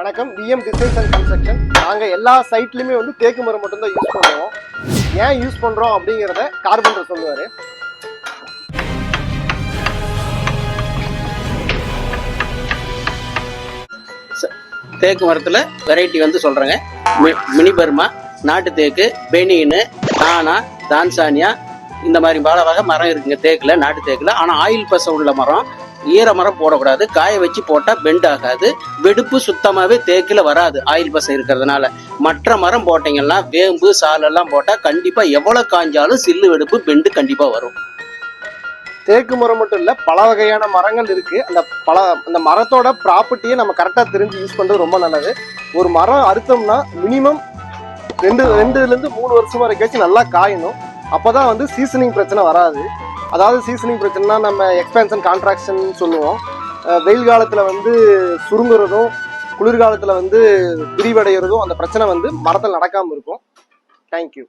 வணக்கம். VM designs and construction நாங்கள் எல்லா சைட்லையுமே வந்து தேக்கு மரம் மட்டும்தான் யூஸ் பண்ணுவோம். ஏன் யூஸ் பண்ணுறோம் அப்படிங்கிறத கார்பெண்டர் சொல்லுவார். தேக்கு மரத்தில் வெரைட்டி வந்து சொல்கிறேங்க மினி பர்மா நாட்டு தேக்கு பெனின்னு தானா தான்சானியா இந்த மாதிரி பல வகை மரம் இருக்குங்க தேக்கில் நாட்டு தேக்கில். ஆனால் ஆயில் பசை உள்ள மரம் ஈர மரம் போடக்கூடாது காய வச்சு போட்டால் பெண்ட் ஆகாது. வெடுப்பு சுத்தமாகவே தேக்கில் வராது ஆயில் பசை இருக்கிறதுனால. மற்ற மரம் போட்டிங்கன்னா வேம்பு சாலெல்லாம் போட்டால் கண்டிப்பாக எவ்வளோ காஞ்சாலும் சில்லு வெடுப்பு பெண்டு கண்டிப்பாக வரும். தேக்கு மரம் மட்டும் இல்லை பல வகையான மரங்கள் இருக்கு. அந்த பல அந்த மரத்தோட ப்ராப்பர்ட்டியை நம்ம கரெக்டாக தெரிஞ்சு யூஸ் பண்ணுறது ரொம்ப நல்லது. ஒரு மரம் அறுத்தோம்னா மினிமம் ரெண்டு ரெண்டுலேருந்து மூணு வருஷம் வரைக்கும் நல்லா காயணும். அப்பதான் வந்து சீசனிங் பிரச்சனை வராது. அதாவது சீசனிங் பிரச்சனைனா நம்ம எக்ஸ்பேன்ஷன் கான்ட்ராக்ஷன் சொல்லுவோம். வெயில் காலத்தில் வந்து சுருங்குறதும் குளிர்காலத்தில் வந்து விரிவடைகிறதும் அந்த பிரச்சனை வந்து மரத்தில் நடக்காமல் இருக்கும். தேங்க்யூ